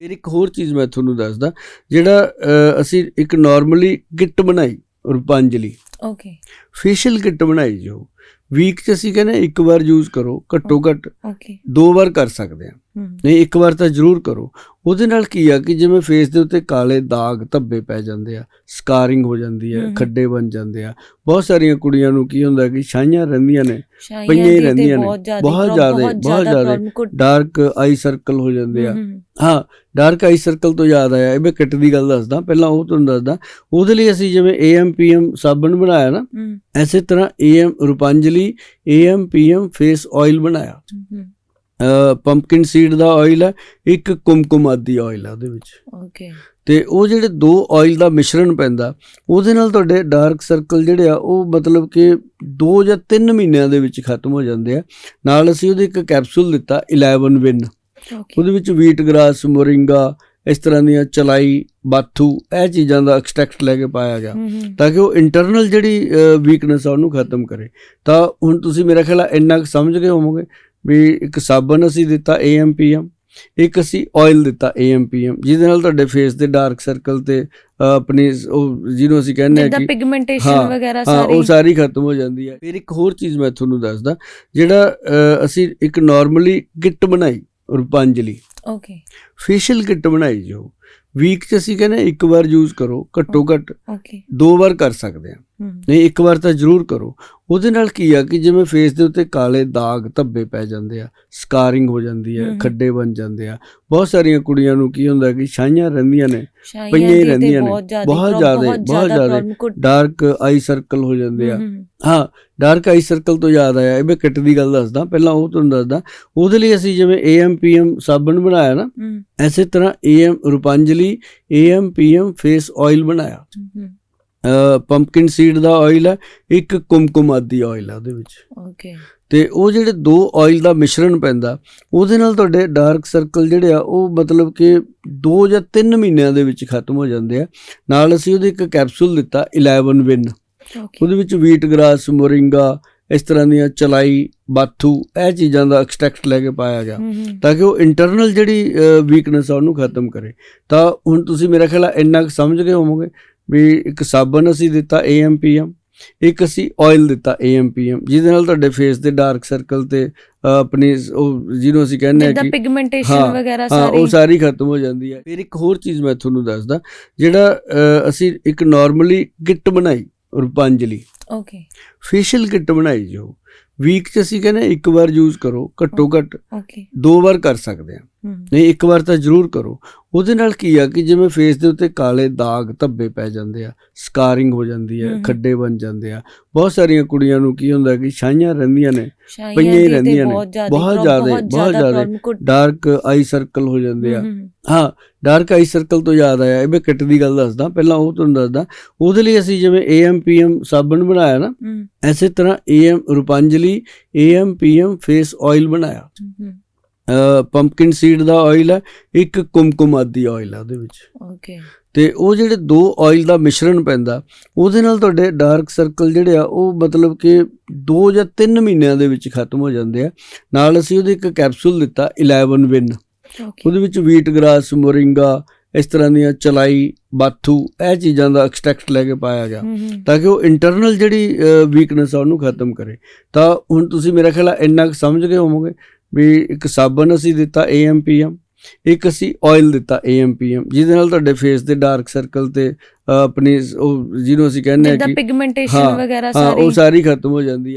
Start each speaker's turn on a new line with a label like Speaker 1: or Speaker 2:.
Speaker 1: ਫਿਰ ਇੱਕ ਹੋਰ ਚੀਜ਼ ਮੈਂ ਤੁਹਾਨੂੰ ਦੱਸਦਾ ਜਿਹੜਾ ਅਸੀਂ ਇੱਕ ਨਾਰਮਲੀ ਕਿੱਟ ਬਣਾਈ ਰੂਪਾਂਜਲੀ।
Speaker 2: ਓਕੇ
Speaker 1: ਫੇਸ਼ੀਅਲ ਕਿੱਟ ਬਣਾਈ ਜੋ ਵੀਕ ਚ ਅਸੀਂ ਕਹਿੰਦੇ ਇੱਕ ਵਾਰ ਯੂਜ਼ ਕਰੋ ਘੱਟੋ ਘੱਟ
Speaker 2: ਓਕੇ
Speaker 1: ਦੋ ਵਾਰ ਕਰ ਸਕਦੇ ਆ ਨਹੀਂ ਇੱਕ ਵਾਰ ਤਾਂ ਜ਼ਰੂਰ ਕਰੋ। ਉਹਦੇ ਨਾਲ ਕੀ ਆ ਕਿ ਜਿਵੇਂ ਫੇਸ ਦੇ ਉੱਤੇ ਕਾਲੇ ਦਾਗ ਧੱਬੇ ਪੈ ਜਾਂਦੇ ਆ ਸਕਾਰਿੰਗ ਹੋ ਜਾਂਦੀ ਹੈ। ਖੱਡੇ ਬਣ ਜਾਂਦੇ ਆ। ਬਹੁਤ ਸਾਰੀਆਂ ਕੁੜੀਆਂ ਨੂੰ ਕੀ ਹੁੰਦਾ ਕਿ ਛਾਈਆਂ ਰਹਿੰਦੀਆਂ ਨੇ ਪਈਆਂ ਹੀ ਰਹਿੰਦੀਆਂ ਨੇ।
Speaker 2: ਬਹੁਤ ਜ਼ਿਆਦਾ
Speaker 1: ਬਹੁਤ ਜ਼ਿਆਦੇ, ਡਾਰਕ ਆਈ ਸਰਕਲ ਹੋ ਜਾਂਦੇ ਆ। ਹਾਂ ਡਾਰਕ ਆਈ ਸਰਕਲ ਤੋਂ ਯਾਦ ਆਇਆ ਇਹ ਮੈਂ ਕਿੱਟ ਦੀ ਗੱਲ ਦੱਸਦਾ ਪਹਿਲਾਂ ਉਹ ਤੁਹਾਨੂੰ ਦੱਸਦਾ। ਉਹਦੇ ਲਈ ਅਸੀਂ ਜਿਵੇਂ AM PM ਸਾਬਣ ਬਣਾਇਆ ਨਾ ਐਸੇ ਤਰ੍ਹਾਂ AM Roopanjali AM PM face oil ਬਣਾਇਆ। ਪੰਪਕਿਨ ਸੀਡ ਦਾ ਆਇਲ ਹੈ ਇੱਕ ਕੁਮਕੁਮਾਦੀ ਆਇਲ ਹੈ ਉਹਦੇ ਵਿੱਚ।
Speaker 2: ਓਕੇ
Speaker 1: ਤੇ ਉਹ ਜਿਹੜੇ ਦੋ ਆਇਲ ਦਾ ਮਿਸ਼ਰਣ ਪੈਂਦਾ ਉਹਦੇ ਨਾਲ ਤੁਹਾਡੇ ਡਾਰਕ ਸਰਕਲ ਜਿਹੜੇ ਆ ਉਹ ਮਤਲਬ ਕਿ 2 ਜਾਂ 3 ਮਹੀਨਿਆਂ ਦੇ ਵਿੱਚ ਖਤਮ ਹੋ ਜਾਂਦੇ ਆ। ਨਾਲ ਅਸੀਂ ਉਹਦੇ ਇੱਕ ਕੈਪਸੂਲ ਦਿੱਤਾ 11 ਵਿਨ
Speaker 2: ਓਕੇ
Speaker 1: ਉਹਦੇ ਵਿੱਚ ਵੀਟ ਗ੍ਰਾਸ ਮੋਰਿੰਗਾ ਇਸ ਤਰ੍ਹਾਂ ਦੀਆਂ ਚਲਾਈ ਬਾਥੂ ਇਹ ਚੀਜ਼ਾਂ ਦਾ ਐਕਸਟ੍ਰੈਕਟ ਲੈ ਕੇ ਪਾਇਆ ਗਿਆ। ਤਾਂ ਕਿ ਉਹ ਇੰਟਰਨਲ ਜਿਹੜੀ ਵੀਕਨੈਸ ਆ ਉਹਨੂੰ ਖਤਮ ਕਰੇ। ਤਾਂ ਹੁਣ ਤੁਸੀਂ ਮੇਰਾ ਖਿਆਲ ਇੰਨਾ ਕੁ ਸਮਝ ਗਏ ਹੋਵੋਗੇ। ਵੀ ਇੱਕ ਸਾਬਣ ਅਸੀਂ ਦਿੱਤਾ AMPM ਇੱਕ ਅਸੀਂ ਆਇਲ ਦਿੱਤਾ AMPM ਜਿਹਦੇ ਨਾਲ ਤੁਹਾਡੇ ਫੇਸ ਦੇ ਡਾਰਕ ਸਰਕਲ ਤੇ ਆਪਣੀ ਉਹ ਜਿਹਨੂੰ ਅਸੀਂ ਕਹਿੰਦੇ ਆ ਕਿ
Speaker 2: ਪਿਗਮੈਂਟੇਸ਼ਨ
Speaker 1: ਹਾਂ,
Speaker 2: ਵਗੈਰਾ
Speaker 1: ਹਾਂ
Speaker 2: ਸਾਰੀ
Speaker 1: ਉਹ ਸਾਰੀ। ਖਤਮ ਹੋ ਜਾਂਦੀ ਹੈ। ਫਿਰ ਇੱਕ ਹੋਰ ਚੀਜ਼ ਮੈਂ ਤੁਹਾਨੂੰ ਦੱਸਦਾ ਜਿਹੜਾ ਅਸੀਂ ਇੱਕ ਨਾਰਮਲੀ ਕਿੱਟ ਬਣਾਈ ਰੂਪਾਂਜਲੀ।
Speaker 2: ਓਕੇ
Speaker 1: ਫੇਸ਼ੀਅਲ ਕਿੱਟ ਬਣਾਈ ਜੋ ਵੀਕ ਚ ਅਸੀਂ ਕਹਿੰਦੇ ਇੱਕ ਵਾਰ ਯੂਜ਼ ਕਰੋ ਘੱਟੋ ਘੱਟ
Speaker 2: ਓਕੇ
Speaker 1: ਦੋ ਵਾਰ ਕਰ ਸਕਦੇ ਆ ਨਹੀਂ ਇੱਕ ਵਾਰ ਤਾਂ ਜ਼ਰੂਰ ਕਰੋ। ਉਹਦੇ ਨਾਲ ਕੀ ਆ ਕਿ ਜਿਵੇਂ ਫੇਸ ਦੇ ਉੱਤੇ ਕਾਲੇ ਦਾਗ ਧੱਬੇ ਪੈ ਜਾਂਦੇ ਆ ਸਕਾਰਿੰਗ ਹੋ ਜਾਂਦੀ ਹੈ। ਖੱਡੇ ਬਣ ਜਾਂਦੇ ਆ। ਬਹੁਤ ਸਾਰੀਆਂ ਕੁੜੀਆਂ ਨੂੰ ਕੀ ਹੁੰਦਾ ਕਿ ਛਾਈਆਂ ਰਹਿੰਦੀਆਂ ਨੇ ਪਈਆਂ ਹੀ ਰਹਿੰਦੀਆਂ ਨੇ।
Speaker 2: ਬਹੁਤ ਜ਼ਿਆਦਾ
Speaker 1: ਬਹੁਤ ਜ਼ਿਆਦੇ, ਡਾਰਕ ਆਈ ਸਰਕਲ ਹੋ ਜਾਂਦੇ ਆ। ਹਾਂ ਡਾਰਕ ਆਈ ਸਰਕਲ ਤੋਂ ਯਾਦ ਆਇਆ ਇਹ ਮੈਂ ਕਿੱਟ ਦੀ ਗੱਲ ਦੱਸਦਾ ਪਹਿਲਾਂ ਉਹ ਤੁਹਾਨੂੰ ਦੱਸਦਾ। ਉਹਦੇ ਲਈ ਅਸੀਂ ਜਿਵੇਂ AMPM ਸਾਬਣ ਬਣਾਇਆ ਨਾ ਐਸੇ ਤਰ੍ਹਾਂ AM Roopanjali AMPM face oil ਬਣਾਇਆ। ਪੰਪਕਿਨ ਸੀਡ ਦਾ ਆਇਲ ਹੈ ਇੱਕ ਕੁਮਕੁਮਾਦੀ ਆਇਲ ਹੈ ਉਹਦੇ ਵਿੱਚ।
Speaker 2: ਓਕੇ
Speaker 1: ਤੇ ਉਹ ਜਿਹੜੇ ਦੋ ਆਇਲ ਦਾ ਮਿਸ਼ਰਣ ਪੈਂਦਾ ਉਹਦੇ ਨਾਲ ਤੁਹਾਡੇ ਡਾਰਕ ਸਰਕਲ ਜਿਹੜੇ ਆ ਉਹ ਮਤਲਬ ਕਿ 2 ਜਾਂ 3 ਮਹੀਨਿਆਂ ਦੇ ਵਿੱਚ ਖਤਮ ਹੋ ਜਾਂਦੇ ਆ। ਨਾਲ ਅਸੀਂ ਉਹਦੇ ਇੱਕ ਕੈਪਸੂਲ ਦਿੱਤਾ 11 ਵਿਨ
Speaker 2: ਓਕੇ
Speaker 1: ਉਹਦੇ ਵਿੱਚ ਵੀਟ ਗ੍ਰਾਸ ਮੋਰਿੰਗਾ ਇਸ ਤਰ੍ਹਾਂ ਦੀਆਂ ਚਲਾਈ ਬਾਥੂ ਇਹ ਚੀਜ਼ਾਂ ਦਾ ਐਕਸਟ੍ਰੈਕਟ ਲੈ ਕੇ ਪਾਇਆ ਗਿਆ। ਤਾਂ ਕਿ ਉਹ ਇੰਟਰਨਲ ਜਿਹੜੀ ਵੀਕਨੈਸ ਆ ਉਹਨੂੰ ਖਤਮ ਕਰੇ। ਤਾਂ ਹੁਣ ਤੁਸੀਂ ਮੇਰਾ ਖਿਆਲ ਇੰਨਾ ਕੁ ਸਮਝ ਗਏ ਹੋਵੋਗੇ। ਵੀ ਇੱਕ ਸਾਬਣ ਅਸੀਂ ਦਿੱਤਾ AMPM ਇੱਕ ਅਸੀਂ ਆਇਲ ਦਿੱਤਾ AMPM ਜਿਹਦੇ ਨਾਲ ਤੁਹਾਡੇ ਫੇਸ ਦੇ ਡਾਰਕ ਸਰਕਲ ਤੇ ਆਪਣੀ ਉਹ ਜਿਹਨੂੰ ਅਸੀਂ ਕਹਿੰਦੇ ਆ
Speaker 2: ਜਿੱਦਾਂ
Speaker 1: ਕਿ
Speaker 2: ਪਿਗਮੈਂਟੇਸ਼ਨ
Speaker 1: ਹਾਂ,
Speaker 2: ਵਗੈਰਾ
Speaker 1: ਹਾਂ
Speaker 2: ਸਾਰੀ
Speaker 1: ਉਹ ਸਾਰੀ। ਖਤਮ ਹੋ ਜਾਂਦੀ ਹੈ। ਫਿਰ ਇੱਕ ਹੋਰ ਚੀਜ਼ ਮੈਂ ਤੁਹਾਨੂੰ ਦੱਸਦਾ ਜਿਹੜਾ ਅਸੀਂ ਇੱਕ ਨਾਰਮਲੀ ਕਿੱਟ ਬਣਾਈ ਰੂਪਾਂਜਲੀ।
Speaker 2: ਓਕੇ
Speaker 1: ਫੇਸ਼ੀਅਲ ਕਿੱਟ ਬਣਾਈ ਜੋ ਵੀਕ ਚ ਅਸੀਂ ਕਹਿੰਦੇ ਇੱਕ ਵਾਰ ਯੂਜ਼ ਕਰੋ ਘੱਟੋ ਘੱਟ
Speaker 2: ਓਕੇ
Speaker 1: ਦੋ ਵਾਰ ਕਰ ਸਕਦੇ ਆ ਨਹੀਂ ਇੱਕ ਵਾਰ ਤਾਂ ਜ਼ਰੂਰ ਕਰੋ। ਉਹਦੇ ਨਾਲ ਕੀ ਆ ਕਿ ਜਿਵੇਂ ਫੇਸ ਦੇ ਉੱਤੇ ਕਾਲੇ ਦਾਗ ਧੱਬੇ ਪੈ ਜਾਂਦੇ ਆ ਸਕਾਰਿੰਗ ਹੋ ਜਾਂਦੀ ਹੈ। ਖੱਡੇ ਬਣ ਜਾਂਦੇ ਆ। ਬਹੁਤ ਸਾਰੀਆਂ ਕੁੜੀਆਂ ਨੂੰ ਕੀ ਹੁੰਦਾ ਕਿ ਛਾਈਆਂ ਰਹਿੰਦੀਆਂ ਨੇ ਪਈਆਂ ਹੀ ਰਹਿੰਦੀਆਂ ਨੇ।
Speaker 2: ਬਹੁਤ ਜ਼ਿਆਦਾ
Speaker 1: ਬਹੁਤ ਜ਼ਿਆਦੇ, ਡਾਰਕ ਆਈ ਸਰਕਲ ਹੋ ਜਾਂਦੇ ਆ। ਹਾਂ ਡਾਰਕ ਆਈ ਸਰਕਲ ਤੋਂ ਯਾਦ ਆਇਆ ਇਹ ਮੈਂ ਕਿੱਟ ਦੀ ਗੱਲ ਦੱਸਦਾ ਪਹਿਲਾਂ ਉਹ ਤੁਹਾਨੂੰ ਦੱਸਦਾ। ਉਹਦੇ ਲਈ ਅਸੀਂ ਜਿਵੇਂ AMPM ਸਾਬਣ ਬਣਾਇਆ ਨਾ ਐਸੇ ਤਰ੍ਹਾਂ AM Roopanjali AMPM face oil ਬਣਾਇਆ। ਪੰਪਕਿਨ ਸੀਡ ਦਾ ਆਇਲ ਹੈ ਇੱਕ ਕੁਮਕੁਮਾਦੀ ਆਇਲ ਹੈ ਉਹਦੇ ਵਿੱਚ।
Speaker 2: ਓਕੇ
Speaker 1: ਤੇ ਉਹ ਜਿਹੜੇ ਦੋ ਆਇਲ ਦਾ ਮਿਸ਼ਰਣ ਪੈਂਦਾ ਉਹਦੇ ਨਾਲ ਤੁਹਾਡੇ ਡਾਰਕ ਸਰਕਲ ਜਿਹੜੇ ਆ ਉਹ ਮਤਲਬ ਕਿ 2 ਜਾਂ 3 ਮਹੀਨਿਆਂ ਦੇ ਵਿੱਚ ਖਤਮ ਹੋ ਜਾਂਦੇ ਆ। ਨਾਲ ਅਸੀਂ ਉਹਦੇ ਇੱਕ ਕੈਪਸੂਲ ਦਿੱਤਾ 11 ਵਿਨ
Speaker 2: ਓਕੇ
Speaker 1: ਉਹਦੇ ਵਿੱਚ ਵੀਟ ਗ੍ਰਾਸ ਮੋਰਿੰਗਾ ਇਸ ਤਰ੍ਹਾਂ ਦੀਆਂ ਚਲਾਈ ਬਾਥੂ ਇਹ ਚੀਜ਼ਾਂ ਦਾ ਐਕਸਟ੍ਰੈਕਟ ਲੈ ਕੇ ਪਾਇਆ ਗਿਆ। ਤਾਂ ਕਿ ਉਹ ਇੰਟਰਨਲ ਜਿਹੜੀ ਵੀਕਨੈਸ ਆ ਉਹਨੂੰ ਖਤਮ ਕਰੇ। ਤਾਂ ਹੁਣ ਤੁਸੀਂ ਮੇਰਾ ਖਿਆਲ ਇੰਨਾ ਕੁ ਸਮਝ ਗਏ ਹੋਵੋਗੇ। ਵੀ ਇੱਕ ਸਾਬਣ ਅਸੀਂ ਦਿੱਤਾ AMPM ਇੱਕ ਅਸੀਂ ਆਇਲ ਦਿੱਤਾ AMPM ਜਿਹਦੇ ਨਾਲ ਤੁਹਾਡੇ ਫੇਸ ਦੇ ਡਾਰਕ ਸਰਕਲ ਤੇ ਆਪਣੀ ਉਹ ਜਿਹਨੂੰ ਅਸੀਂ ਕਹਿੰਦੇ ਆ ਕਿ
Speaker 2: ਪਿਗਮੈਂਟੇਸ਼ਨ ਵਗੈਰਾ
Speaker 1: ਹਾਂ ਉਹ
Speaker 2: ਸਾਰੀ।
Speaker 1: ਸਾਰੀ ਖਤਮ ਹੋ ਜਾਂਦੀ ਹੈ।